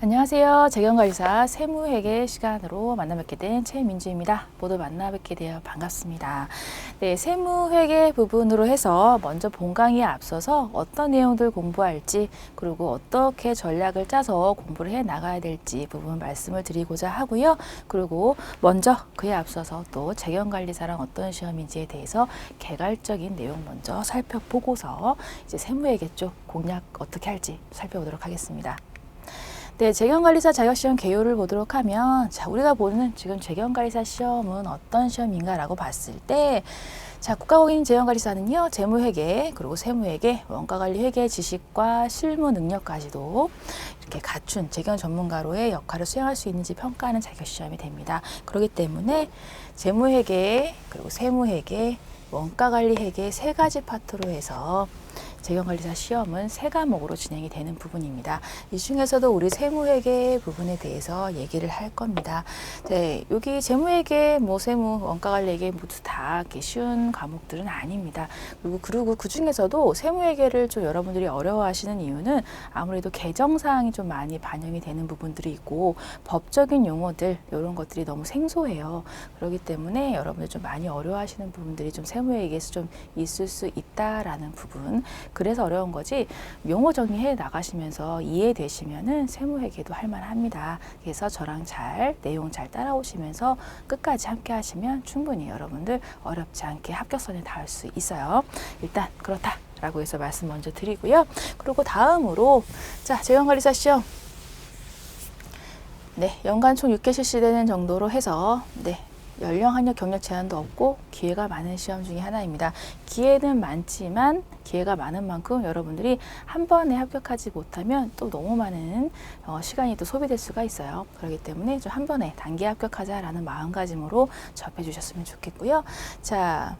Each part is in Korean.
안녕하세요. 재경관리사 세무회계 시간으로 만나 뵙게 된 최민주입니다. 모두 만나 뵙게 되어 반갑습니다. 네, 세무회계 부분으로 해서 먼저 본 강의에 앞서서 어떤 내용들 공부할지 그리고 어떻게 전략을 짜서 공부를 해 나가야 될지 부분 말씀을 드리고자 하고요. 그리고 먼저 그에 앞서서 또 재경관리사랑 어떤 시험인지에 대해서 개괄적인 내용 먼저 살펴보고서 이제 세무회계 쪽 공략 어떻게 할지 살펴보도록 하겠습니다. 네, 재경관리사 자격시험 개요를 보도록 하면, 자, 우리가 보는 지금 재경관리사 시험은 어떤 시험인가라고 봤을 때, 자, 국가공인 재경관리사는요, 재무회계, 그리고 세무회계, 원가관리회계 지식과 실무 능력까지도 이렇게 갖춘 재경 전문가로의 역할을 수행할 수 있는지 평가하는 자격시험이 됩니다. 그렇기 때문에 재무회계, 그리고 세무회계, 원가관리회계 세 가지 파트로 해서 재경관리사 시험은 세 과목으로 진행이 되는 부분입니다. 이 중에서도 우리 세무회계 부분에 대해서 얘기를 할 겁니다. 네, 여기 재무회계, 뭐 세무, 원가관리회계 모두 다 쉬운 과목들은 아닙니다. 그리고 그리고 그 중에서도 세무회계를 좀 여러분들이 어려워하시는 이유는 아무래도 개정 사항이 좀 많이 반영이 되는 부분들이 있고 법적인 용어들 이런 것들이 너무 생소해요. 그렇기 때문에 여러분들 좀 많이 어려워하시는 부분들이 좀 세무회계에서 좀 있을 수 있다라는 부분. 그래서 어려운 거지 용어 정리해 나가시면서 이해되시면은 세무회계도 할만합니다. 그래서 저랑 잘 내용 잘 따라오시면서 끝까지 함께 하시면 충분히 여러분들 어렵지 않게 합격선에 닿을 수 있어요. 일단 그렇다. 라고 해서 말씀 먼저 드리고요. 그리고 다음으로 자 재경관리사 시험 네 연간 총 6회 실시되는 정도로 해서 네 연령, 학력, 경력 제한도 없고 기회가 많은 시험 중에 하나입니다. 기회는 많지만 기회가 많은 만큼 여러분들이 한 번에 합격하지 못하면 또 너무 많은 어, 시간이 또 소비될 수가 있어요. 그렇기 때문에 좀 한 번에 단기 합격하자라는 마음가짐으로 접해 주셨으면 좋겠고요. 자,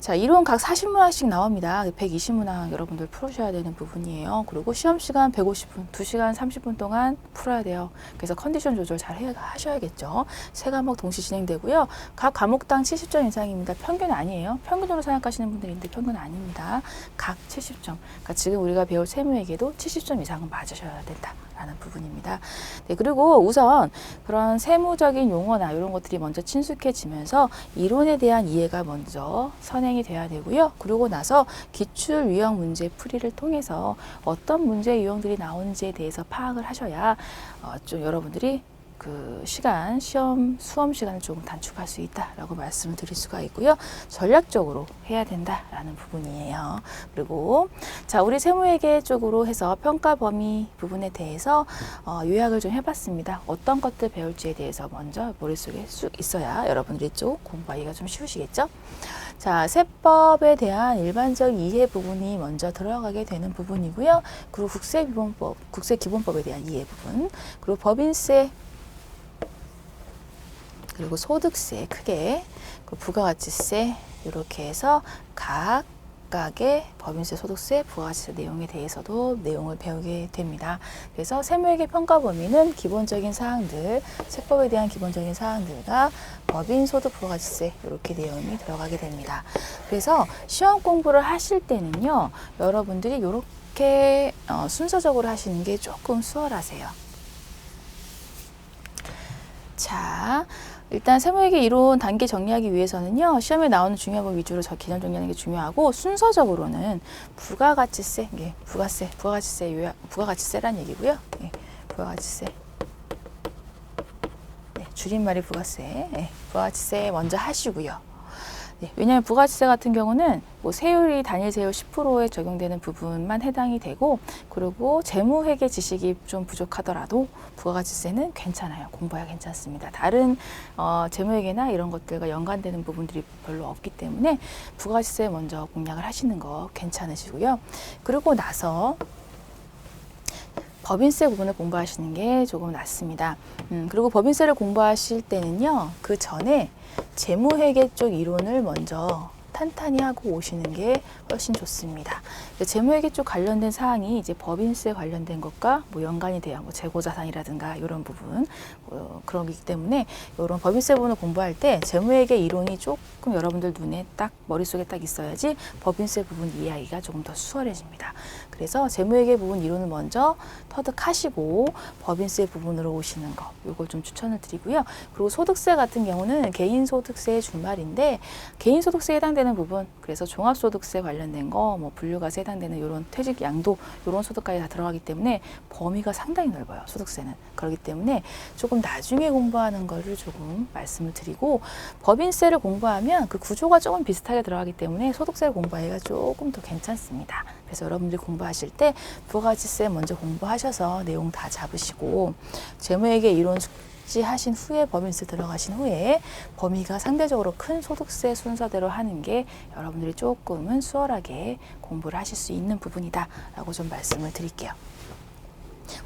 자, 이론 각 40문항씩 나옵니다. 120문항 여러분들 풀으셔야 되는 부분이에요. 그리고 시험 시간 150분, 2시간 30분 동안 풀어야 돼요. 그래서 컨디션 조절 잘 해, 하셔야겠죠. 세 과목 동시 진행되고요. 각 과목당 70점 이상입니다. 평균 아니에요. 평균으로 생각하시는 분들이 있는데 평균 아닙니다. 각 70점. 그러니까 지금 우리가 배울 세무에게도 70점 이상은 맞으셔야 된다. 라는 부분입니다. 네, 그리고 우선 그런 세무적인 용어나 이런 것들이 먼저 친숙해지면서 이론에 대한 이해가 먼저 선행이 돼야 되고요. 그러고 나서 기출 유형 문제 풀이를 통해서 어떤 문제 유형들이 나오는지에 대해서 파악을 하셔야 어, 좀 여러분들이 그 시간, 시험, 수험 시간을 조금 단축할 수 있다라고 말씀을 드릴 수가 있고요. 전략적으로 해야 된다라는 부분이에요. 그리고 자, 우리 세무회계 쪽으로 해서 평가 범위 부분에 대해서 어, 요약을 좀 해봤습니다. 어떤 것들 배울지에 대해서 먼저 머릿속에 쑥 있어야 여러분들이 쪽 공부하기가 좀 쉬우시겠죠? 자, 세법에 대한 일반적 이해 부분이 먼저 들어가게 되는 부분이고요. 그리고 국세기본법, 국세기본법에 대한 이해 부분, 그리고 법인세 그리고 소득세 크게 그 부가가치세 이렇게 해서 각각의 법인세, 소득세, 부가가치세 내용에 대해서도 내용을 배우게 됩니다. 그래서 세무회계 평가 범위는 기본적인 사항들, 세법에 대한 기본적인 사항들과 법인, 소득, 부가가치세 이렇게 내용이 들어가게 됩니다. 그래서 시험 공부를 하실 때는요, 여러분들이 이렇게 어, 순서적으로 하시는 게 조금 수월하세요. 자, 일단 세무회계 이론 단계 정리하기 위해서는요 시험에 나오는 중요한 법 위주로 저 개념 정리하는 게 중요하고 순서적으로는 부가가치세, 예, 부가세, 부가가치세 부가가치세란 얘기고요. 예, 부가가치세. 네, 줄임말이 부가세, 예, 부가가치세 먼저 하시고요. 네, 왜냐하면 부가치세 같은 경우는 뭐 세율이 단일 세율 10%에 적용되는 부분만 해당이 되고 그리고 재무회계 지식이 좀 부족하더라도 부가가치세는 괜찮아요. 공부해야 괜찮습니다. 다른 어, 재무회계나 이런 것들과 연관되는 부분들이 별로 없기 때문에 부가가치세 먼저 공략을 하시는 거 괜찮으시고요. 그리고 나서 법인세 부분을 공부하시는 게 조금 낫습니다. 음, 그리고 법인세를 공부하실 때는요, 그 전에 재무회계 쪽 이론을 먼저 탄탄히 하고 오시는 게 훨씬 좋습니다. 재무회계 쪽 관련된 사항이 이제 법인세 관련된 것과 뭐 연관이 돼요. 뭐 재고자산이라든가 이런 부분 어, 그러기 때문에 이런 법인세 부분을 공부할 때 재무회계 이론이 조금 여러분들 눈에 딱 머릿속에 딱 있어야지 법인세 부분 이해하기가 조금 더 수월해집니다. 그래서 재무회계 부분 이론을 먼저 터득하시고 법인세 부분으로 오시는 거 요걸 좀 추천을 드리고요. 그리고 소득세 같은 경우는 개인소득세의 주말인데 개인소득세에 해당되는 부분 그래서 종합소득세 관련된 거 뭐 분류가세 해당되는 이런 퇴직 양도 이런 소득까지 다 들어가기 때문에 범위가 상당히 넓어요. 소득세는 그렇기 때문에 조금 나중에 공부하는 거를 조금 말씀을 드리고 법인세를 공부하면 그 구조가 조금 비슷하게 들어가기 때문에 소득세를 공부하기가 조금 더 괜찮습니다. 그래서 여러분들이 공부하실 때 부가가치세 먼저 공부하셔서 내용 다 잡으시고 재무회계 이론 하신 후에 법인세 들어가신 후에 범위가 상대적으로 큰 소득세 순서대로 하는 게 여러분들이 조금은 수월하게 공부를 하실 수 있는 부분이다라고 좀 말씀을 드릴게요.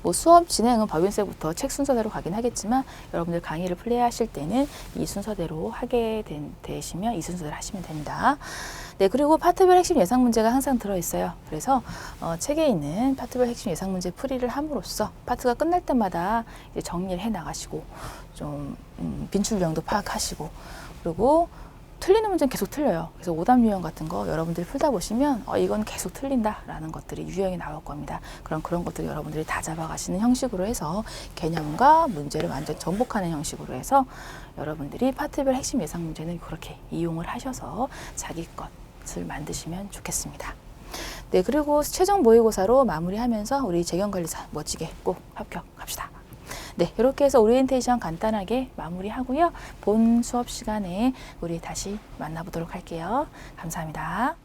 뭐 수업 진행은 법인세부터 책 순서대로 가긴 하겠지만 여러분들 강의를 플레이하실 때는 이 순서대로 하게 된, 되시면 이 순서대로 하시면 됩니다. 네 그리고 파트별 핵심 예상 문제가 항상 들어 있어요. 그래서 어, 책에 있는 파트별 핵심 예상 문제 풀이를 함으로써 파트가 끝날 때마다 이제 정리를 해 나가시고 좀 음, 빈출량도 파악하시고 그리고 틀리는 문제는 계속 틀려요. 그래서 오답 유형 같은 거 여러분들이 풀다 보시면 어, 이건 계속 틀린다라는 것들이 유형이 나올 겁니다. 그럼 그런 것들을 여러분들이 다 잡아가시는 형식으로 해서 개념과 문제를 완전 전복하는 형식으로 해서 여러분들이 파트별 핵심 예상 문제는 그렇게 이용을 하셔서 자기 것을 만드시면 좋겠습니다. 네, 그리고 최종 모의고사로 마무리하면서 우리 재경관리사 멋지게 꼭 합격합시다. 네, 이렇게 해서 오리엔테이션 간단하게 마무리하고요. 본 수업 시간에 우리 다시 만나보도록 할게요. 감사합니다.